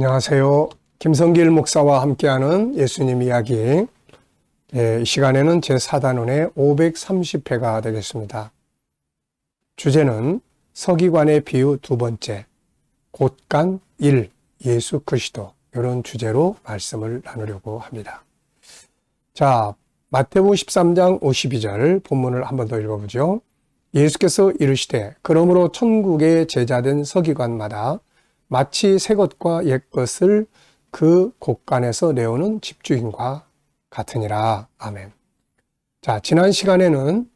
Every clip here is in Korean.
안녕하세요. 김성길 목사와 함께하는 예수님 이야기. 예, 이 시간에는 제 4단원의 530회가 되겠습니다. 주제는 서기관의 비유 두 번째, 곧간 1, 예수 그리스도. 이런 주제로 말씀을 나누려고 합니다. 자, 마태복음 13장 52절 본문을 한 번 더 읽어보죠. 예수께서 이르시되 그러므로 천국의 제자된 서기관마다 마치 새 것과 옛 것을 그 곳간에서 내오는 집주인과 같으니라. 아멘. 자, 지난 시간에는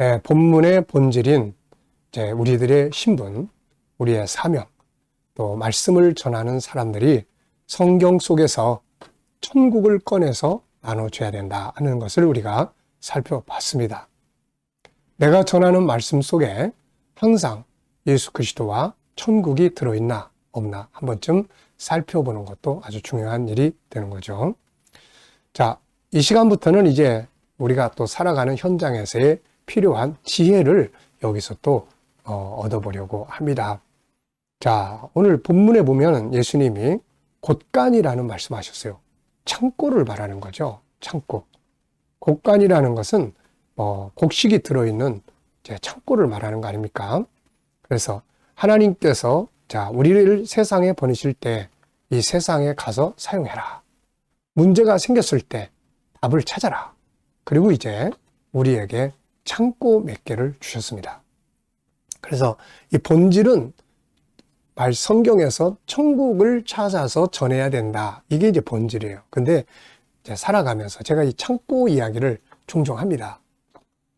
예, 본문의 본질인 우리들의 신분, 우리의 사명, 또 말씀을 전하는 사람들이 성경 속에서 천국을 꺼내서 나눠줘야 된다 하는 것을 우리가 살펴봤습니다. 내가 전하는 말씀 속에 항상 예수 그리스도와 천국이 들어있나 없나 한 번쯤 살펴보는 것도 아주 중요한 일이 되는 거죠. 자, 이 시간부터는 이제 우리가 또 살아가는 현장에서의 필요한 지혜를 여기서 또 어, 얻어보려고 합니다. 자, 오늘 본문에 보면 예수님이 곳간이라는 말씀하셨어요. 창고를 말하는 거죠. 창고. 곳간이라는 것은 뭐 곡식이 들어있는 창고를 말하는 거 아닙니까? 그래서 하나님께서 자 우리를 세상에 보내실 때 이 세상에 가서 사용해라. 문제가 생겼을 때 답을 찾아라. 그리고 이제 우리에게 창고 몇 개를 주셨습니다. 그래서 이 본질은 말 성경에서 천국을 찾아서 전해야 된다. 이게 이제 본질이에요. 근데 이제 살아가면서 제가 이 창고 이야기를 종종 합니다.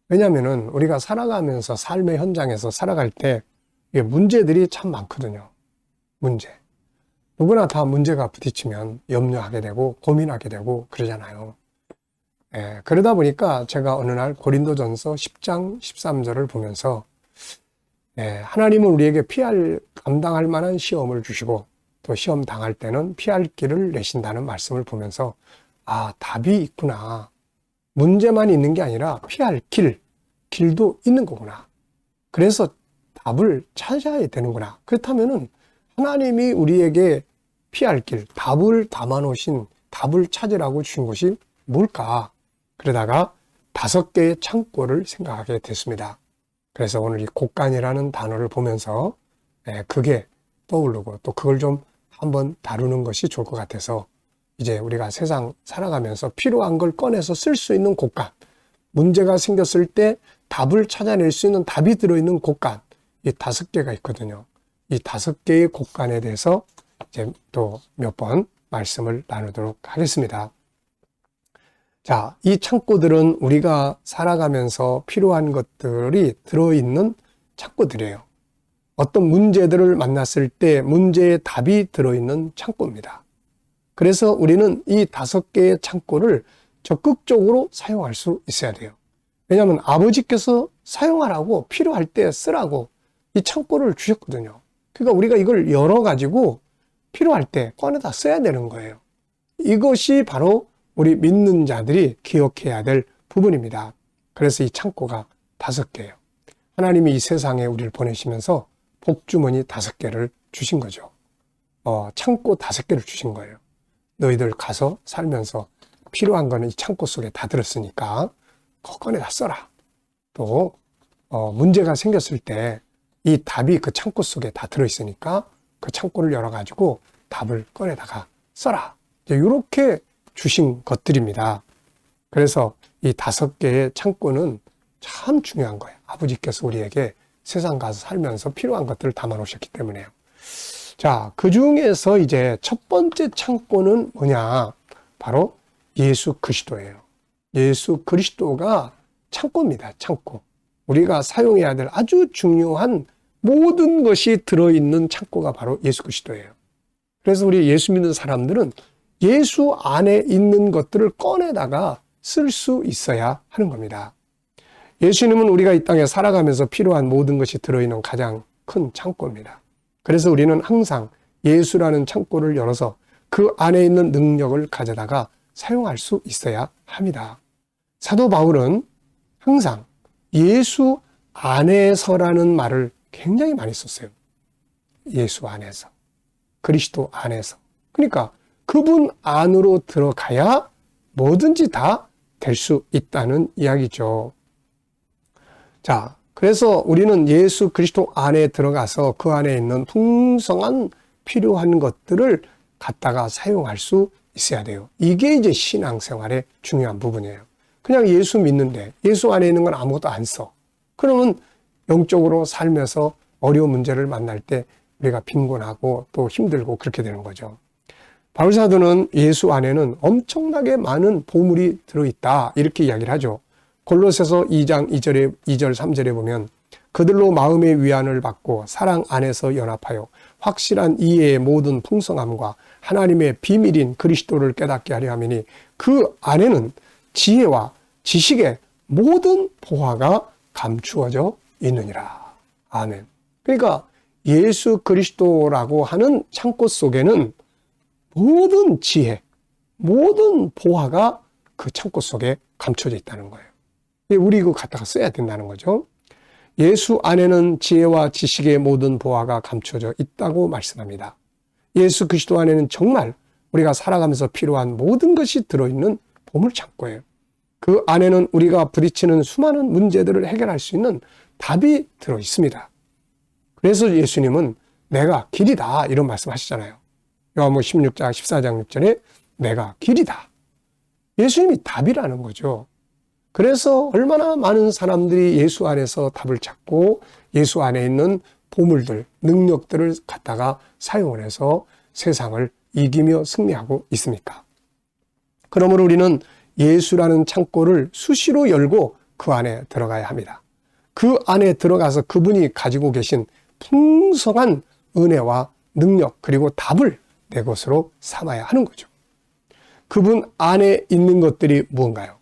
왜냐면은 우리가 살아가면서 삶의 현장에서 살아갈 때 문제들이 참 많거든요. 문제. 누구나 다 문제가 부딪히면 염려하게 되고 고민하게 되고 그러잖아요. 예, 그러다 보니까 제가 어느 날 고린도전서 10장 13절을 보면서 예, 하나님은 우리에게 피할 감당할 만한 시험을 주시고 또 시험 당할 때는 피할 길을 내신다는 말씀을 보면서 아 답이 있구나 문제만 있는 게 아니라 피할 길, 길도 있는 거구나. 그래서 답을 찾아야 되는구나. 그렇다면은 하나님이 우리에게 피할 길, 답을 담아 놓으신 답을 찾으라고 주신 것이 뭘까? 그러다가 다섯 개의 창고를 생각하게 됐습니다. 그래서 오늘 이 곡간이라는 단어를 보면서 예, 그게 떠오르고 또 그걸 좀 한번 다루는 것이 좋을 것 같아서 이제 우리가 세상 살아가면서 필요한 걸 꺼내서 쓸 수 있는 곳간, 문제가 생겼을 때 답을 찾아낼 수 있는 답이 들어있는 곳간, 이 다섯 개가 있거든요. 이 다섯 개의 곳간에 대해서 이제 또 몇 번 말씀을 나누도록 하겠습니다. 자, 이 창고들은 우리가 살아가면서 필요한 것들이 들어있는 창고들이에요. 어떤 문제들을 만났을 때 문제의 답이 들어있는 창고입니다. 그래서 우리는 이 다섯 개의 창고를 적극적으로 사용할 수 있어야 돼요. 왜냐하면 아버지께서 사용하라고 필요할 때 쓰라고 이 창고를 주셨거든요. 그러니까 우리가 이걸 열어가지고 필요할 때 꺼내다 써야 되는 거예요. 이것이 바로 우리 믿는 자들이 기억해야 될 부분입니다. 그래서 이 창고가 다섯 개예요. 하나님이 이 세상에 우리를 보내시면서 복주머니 다섯 개를 주신 거죠. 어, 창고 다섯 개를 주신 거예요. 너희들 가서 살면서 필요한 거는 이 창고 속에 다 들었으니까 꺼내다 써라. 또 어, 문제가 생겼을 때 이 답이 그 창고 속에 다 들어있으니까 그 창고를 열어가지고 답을 꺼내다가 써라. 이렇게 주신 것들입니다. 그래서 이 다섯 개의 창고는 참 중요한 거예요. 아버지께서 우리에게 세상 가서 살면서 필요한 것들을 담아 놓으셨기 때문에요. 자, 그 중에서 이제 첫 번째 창고는 뭐냐? 바로 예수 그리스도예요. 예수 그리스도가 창고입니다. 창고. 우리가 사용해야 될 아주 중요한 모든 것이 들어있는 창고가 바로 예수 그리스도예요. 그래서 우리 예수 믿는 사람들은 예수 안에 있는 것들을 꺼내다가 쓸 수 있어야 하는 겁니다. 예수님은 우리가 이 땅에 살아가면서 필요한 모든 것이 들어있는 가장 큰 창고입니다. 그래서 우리는 항상 예수라는 창고를 열어서 그 안에 있는 능력을 가져다가 사용할 수 있어야 합니다. 사도 바울은 항상 예수 안에서라는 말을 굉장히 많이 썼어요. 예수 안에서. 그리스도 안에서. 그러니까 그분 안으로 들어가야 뭐든지 다 될 수 있다는 이야기죠. 자, 그래서 우리는 예수 그리스도 안에 들어가서 그 안에 있는 풍성한 필요한 것들을 갖다가 사용할 수 있어야 돼요. 이게 이제 신앙생활의 중요한 부분이에요. 그냥 예수 믿는데 예수 안에 있는 건 아무것도 안 써. 그러면 영적으로 살면서 어려운 문제를 만날 때 우리가 빈곤하고 또 힘들고 그렇게 되는 거죠. 바울사도는 예수 안에는 엄청나게 많은 보물이 들어있다. 이렇게 이야기를 하죠. 골로새서 2장 2절에 2절 3절에 보면 그들로 마음의 위안을 받고 사랑 안에서 연합하여 확실한 이해의 모든 풍성함과 하나님의 비밀인 그리스도를 깨닫게 하려 함이니 그 안에는 지혜와 지식의 모든 보화가 감추어져 있느니라. 아멘. 그러니까 예수 그리스도라고 하는 창고 속에는 모든 지혜, 모든 보화가 그 창고 속에 감춰져 있다는 거예요. 우리 이거 갖다가 써야 된다는 거죠. 예수 안에는 지혜와 지식의 모든 보화가 감춰져 있다고 말씀합니다. 예수 그리스도 안에는 정말 우리가 살아가면서 필요한 모든 것이 들어있는 보물 창고예요. 그 안에는 우리가 부딪히는 수많은 문제들을 해결할 수 있는 답이 들어 있습니다. 그래서 예수님은 내가 길이다 이런 말씀 하시잖아요. 요한복 16장 14장 6절에 내가 길이다. 예수님이 답이라는 거죠. 그래서 얼마나 많은 사람들이 예수 안에서 답을 찾고 예수 안에 있는 보물들, 능력들을 갖다가 사용을 해서 세상을 이기며 승리하고 있습니까? 그러므로 우리는 예수라는 창고를 수시로 열고 그 안에 들어가야 합니다. 그 안에 들어가서 그분이 가지고 계신 풍성한 은혜와 능력 그리고 답을 내 것으로 삼아야 하는 거죠. 그분 안에 있는 것들이 무언가요?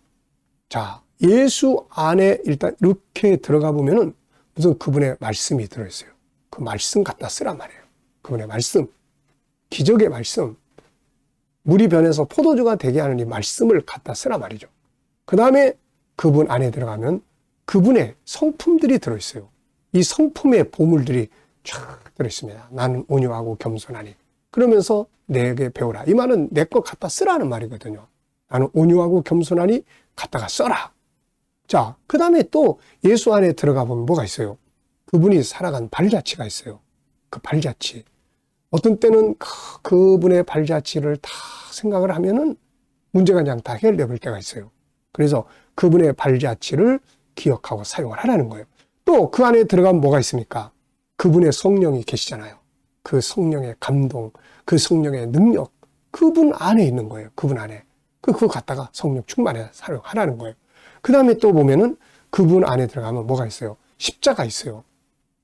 자, 예수 안에 일단 이렇게 들어가 보면은 무슨 그분의 말씀이 들어있어요. 그 말씀 갖다 쓰란 말이에요. 그분의 말씀. 기적의 말씀. 물이 변해서 포도주가 되게 하는 이 말씀을 갖다 쓰란 말이죠. 그 다음에 그분 안에 들어가면 그분의 성품들이 들어있어요. 이 성품의 보물들이 쫙 들어있습니다. 나는 온유하고 겸손하니. 그러면서 내게 배우라. 이 말은 내거 갖다 쓰라는 말이거든요. 나는 온유하고 겸손하니 갖다가 써라. 자, 그 다음에 또 예수 안에 들어가 보면 뭐가 있어요? 그분이 살아간 발자취가 있어요. 그 발자취. 어떤 때는 그, 그분의 발자취를 다 생각을 하면은 문제가 그냥 다 해결돼 볼 때가 있어요. 그래서 그분의 발자취를 기억하고 사용을 하라는 거예요. 또 그 안에 들어가면 뭐가 있습니까? 그분의 성령이 계시잖아요. 그 성령의 감동, 그 성령의 능력, 그분 안에 있는 거예요. 그분 안에. 그, 그거 갖다가 성령 충만해 사용하라는 거예요. 그 다음에 또 보면은 그분 안에 들어가면 뭐가 있어요? 십자가 있어요.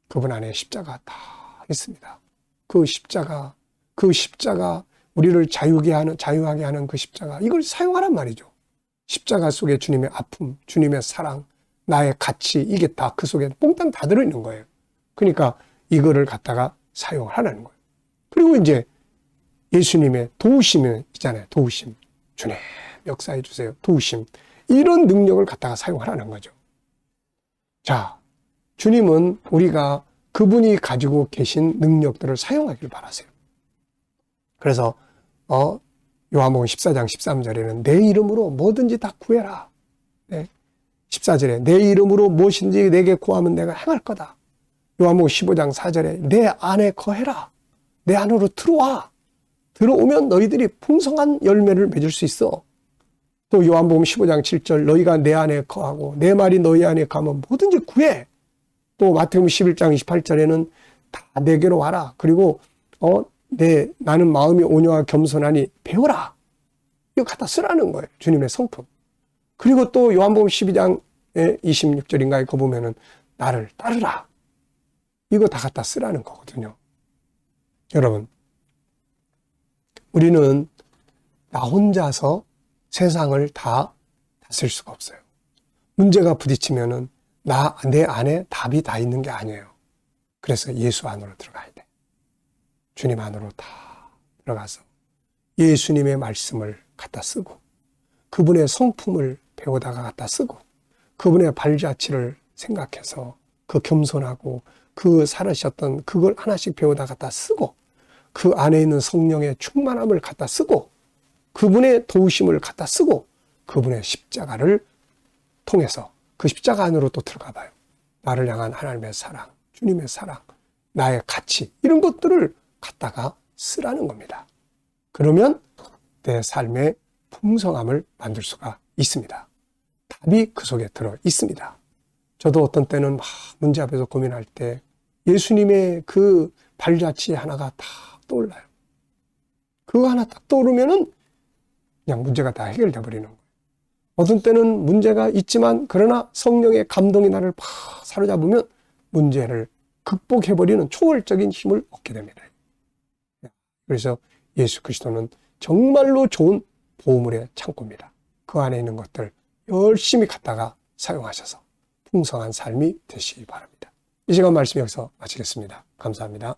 그분 안에 십자가 다 있습니다. 그 십자가, 그 십자가, 우리를 자유게 하는, 자유하게 하는 그 십자가, 이걸 사용하란 말이죠. 십자가 속에 주님의 아픔, 주님의 사랑, 나의 가치, 이게 다 그 속에 뽕땅 다 들어 있는 거예요. 그러니까 이거를 갖다가 사용을 하라는 거예요. 그리고 이제 예수님의 도우심이 있잖아요. 도우심. 주님, 역사해 주세요. 도우심. 이런 능력을 갖다가 사용하라는 거죠. 자, 주님은 우리가 그분이 가지고 계신 능력들을 사용하길 바라세요. 그래서 어 요한복음 14장 13절에는 내 이름으로 뭐든지 다 구해라. 네. 14절에 내 이름으로 무엇인지 내게 구하면 내가 행할 거다. 요한복음 15장 4절에 내 안에 거해라. 내 안으로 들어와. 들어오면 너희들이 풍성한 열매를 맺을 수 있어. 또 요한복음 15장 7절 너희가 내 안에 거하고 내 말이 너희 안에 가면 뭐든지 구해. 또 마태복음 11장 28절에는 다 내게로 와라. 그리고 어, 내 나는 마음이 온유와 겸손하니 배워라. 이거 갖다 쓰라는 거예요. 주님의 성품. 그리고 또 요한복음 12장 26절인가에 거 보면은 나를 따르라. 이거 다 갖다 쓰라는 거거든요. 여러분, 우리는 나 혼자서 세상을 다 다쓸 수가 없어요. 문제가 부딪히면은 나, 내 안에 답이 다 있는 게 아니에요. 그래서 예수 안으로 들어가야 돼. 주님 안으로 다 들어가서 예수님의 말씀을 갖다 쓰고 그분의 성품을 배우다가 갖다 쓰고 그분의 발자취를 생각해서 그 겸손하고 그 살으셨던 그걸 하나씩 배우다 갖다 쓰고 그 안에 있는 성령의 충만함을 갖다 쓰고 그분의 도우심을 갖다 쓰고 그분의 십자가를 통해서 그 십자가 안으로 또 들어가 봐요. 나를 향한 하나님의 사랑, 주님의 사랑, 나의 가치 이런 것들을 갖다가 쓰라는 겁니다. 그러면 내 삶의 풍성함을 만들 수가 있습니다. 답이 그 속에 들어 있습니다. 저도 어떤 때는 막 문제 앞에서 고민할 때 예수님의 그 발자취 하나가 다 떠올라요. 그거 하나 딱 떠오르면은 그냥 문제가 다 해결돼 버리는 거예요. 어떤 때는 문제가 있지만 그러나 성령의 감동이 나를 팍 사로잡으면 문제를 극복해 버리는 초월적인 힘을 얻게 됩니다. 그래서 예수 그리스도는 정말로 좋은 보물의 창고입니다. 그 안에 있는 것들 열심히 갖다가 사용하셔서 풍성한 삶이 되시기 바랍니다. 이 시간 말씀 여기서 마치겠습니다. 감사합니다.